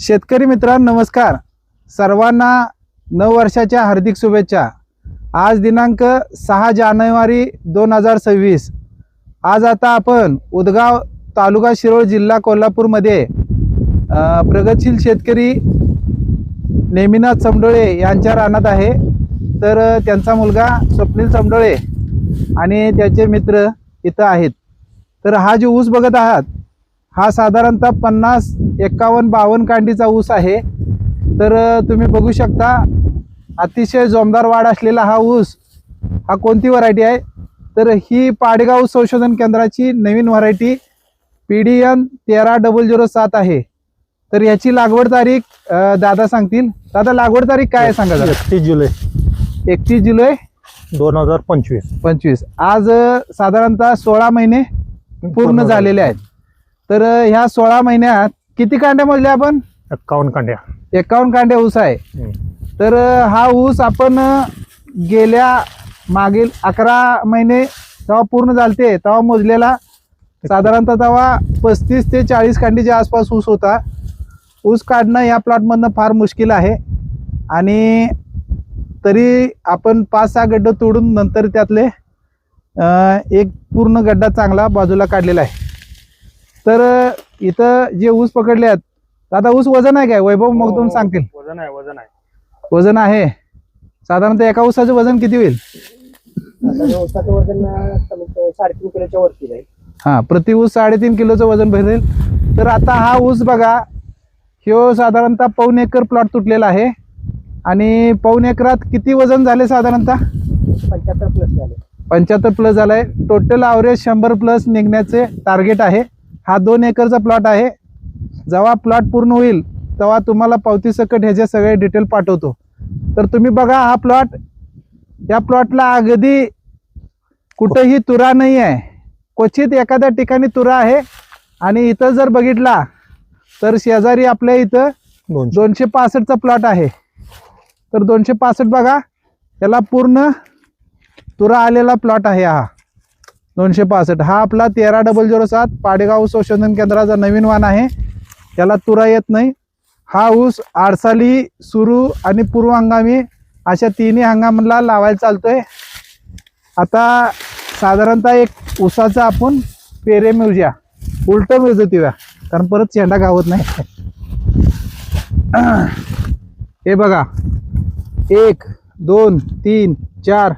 शेतकरी मित्रांनो नमस्कार. सर्वांना नववर्षाच्या हार्दिक शुभेच्छा. आज दिनांक सहा जानेवारी दोन हजार सव्वीस. आज आता आपण उदगाव तालुका शिरोळ जिल्हा कोल्हापूरमध्ये प्रगतशील शेतकरी नेमिनाथ चमडोळे यांच्या रानात आहे. तर त्यांचा मुलगा स्वप्नील चमडोळे आणि त्याचे मित्र इथं आहेत. तर हा जो ऊस बघत आहात हा साधारणतः पन्नास एक्कावन्न बावन्न कांडीचा ऊस आहे. तर तुम्ही बघू शकता अतिशय जोमदार वाढ असलेला हा ऊस हा कोणती व्हरायटी आहे? तर ही पाडेगाव संशोधन केंद्राची नवीन व्हरायटी पी डी एन तेरा डबल झिरो सात आहे. तर याची लागवड तारीख दादा सांगतील. दादा लागवड तारीख काय आहे सांगा एकतीस जुलै. एकतीस जुलै दोन हजार पंचवीस. पंचवीस. आज साधारणतः सोळा महिने पूर्ण झालेले आहेत. तर ह्या सोळा महिन्यात किती कांड्या मोजल्या आपण? एक्कावन्न कांड्या. एकावन्न कांड्या ऊस आहे. तर हा ऊस आपण गेल्या मागील अकरा महिने तेव्हा पूर्ण झालते तेव्हा मोजलेला साधारणतः तेव्हा पस्तीस ते चाळीस कांडीच्या आसपास ऊस होता. ऊस काढणं या प्लॉटमधनं फार मुश्किल आहे. आणि तरी आपण पाच सहा गड्डं तोडून नंतर त्यातले एक पूर्ण गड्डा चांगला बाजूला काढलेला आहे. तर इथं जे ऊस पकडले आहेत आता ऊस वजन आहे काय? वैभव मग तुम्ही सांगतील. वजन आहे वजन आहे. वजन आहे. साधारणतः एका ऊसाचं वजन किती होईल? ऊसाचं वजन साडेतीन किलोच्या वरती जाईल. हा प्रति ऊस साडेतीन किलोचं वजन भरेल. तर आता हा ऊस बघा ह्यो साधारणतः पाऊन एकर प्लॉट तुटलेला आहे. आणि पाऊन एकरात किती वजन झाले साधारणतः? पंच्याहत्तर प्लस झाले. पंच्याहत्तर प्लस झालाय. टोटल ॲव्हरेज शंभर प्लस निघण्याचे टार्गेट आहे. हा दोन एकरचा प्लॉट आहे. जेव्हा प्लॉट पूर्ण होईल तेव्हा तुम्हाला पावती सकट ह्याचे सगळे डिटेल पाठवतो. तर तुम्ही बघा हा प्लॉट या प्लॉटला अगदी कुठेही तुरा नाही आहे क्वचित एखाद्या ठिकाणी तुरा आहे. आणि इथं जर बघितला तर शेजारी आपल्या इथं दोनशे. पासष्टचा प्लॉट आहे. तर दोनशे पासष्ट बघा त्याला पूर्ण तुरा आलेला प्लॉट आहे हा. दोनशे पासष्ट. हा आपला तेरा डबल झिरो सात पाडेगाव संशोधन केंद्राचा नवीन वाण आहे. त्याला तुरा येत नाही. हा ऊस आडसाली सुरू आणि पूर्व हंगामी अशा तिन्ही हंगामाला लावायला चालतोय. आता साधारणतः एक ऊसाचा आपण पेरे मिळूया उलट मिळतो तिव्या कारण परत चेंडा गावत नाही. हे बघा. एक दोन तीन चार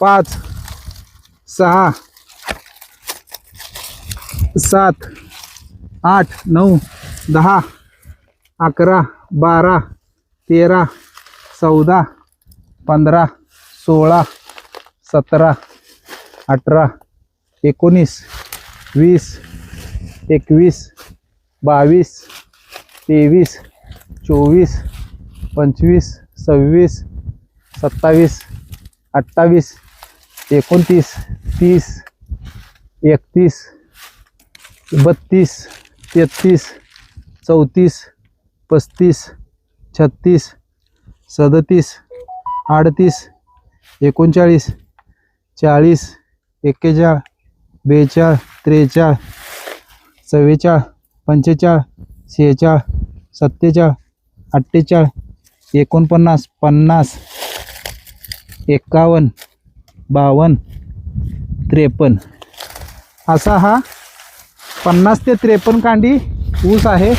पाच सहा सात आठ नऊ दहा अकरा बारा तेरा चौदा पंधरा सोळा सतरा अठरा एकोणीस वीस एकवीस बावीस तेवीस चोवीस पंचवीस सव्वीस सत्तावीस अठ्ठावीस एकोणतीस तीस एकतीस बत्तीस तेहतीस चौतीस पस्तीस छत्तीस सदतीस अडतीस एकोणचाळीस चाळीस एक्केचाळ बेचाळ त्रेचाळ चव्वेचाळ पंचेचाळ शेहेचाळ सत्तेचाळ अठ्ठेचाळ एकोणपन्नास पन्नास एक्कावन्न बावन्न त्रेपन्न असा हा पन्नास ते त्रेपन्न कांडी ऊस आहे.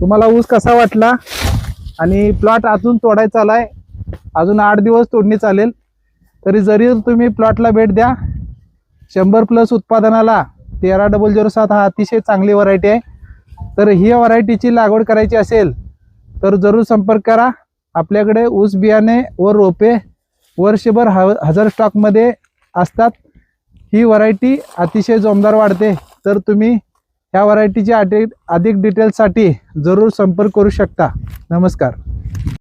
तुम्हाला ऊस कसा वाटला? आणि प्लॉट अजून तोडायचा आहे अजून आठ दिवस तोडणी चालेल. तरी जरी तुम्ही प्लॉटला भेट द्या. शंभर प्लस उत्पादनाला तेरा डबल झिरो सात हा अतिशय चांगली व्हरायटी आहे. तर ही व्हरायटीची लागवड करायची असेल तर जरूर संपर्क करा. आपल्याकडे ऊस बियाणे व रोपे वर्षभर ह हजार स्टॉकमध्ये असतात. ही व्हरायटी अतिशय जोमदार वाढते. तर तुम्ही ह्या व्हरायटीच्या अधिक अधिक डिटेल्ससाठी जरूर संपर्क करू शकता. नमस्कार.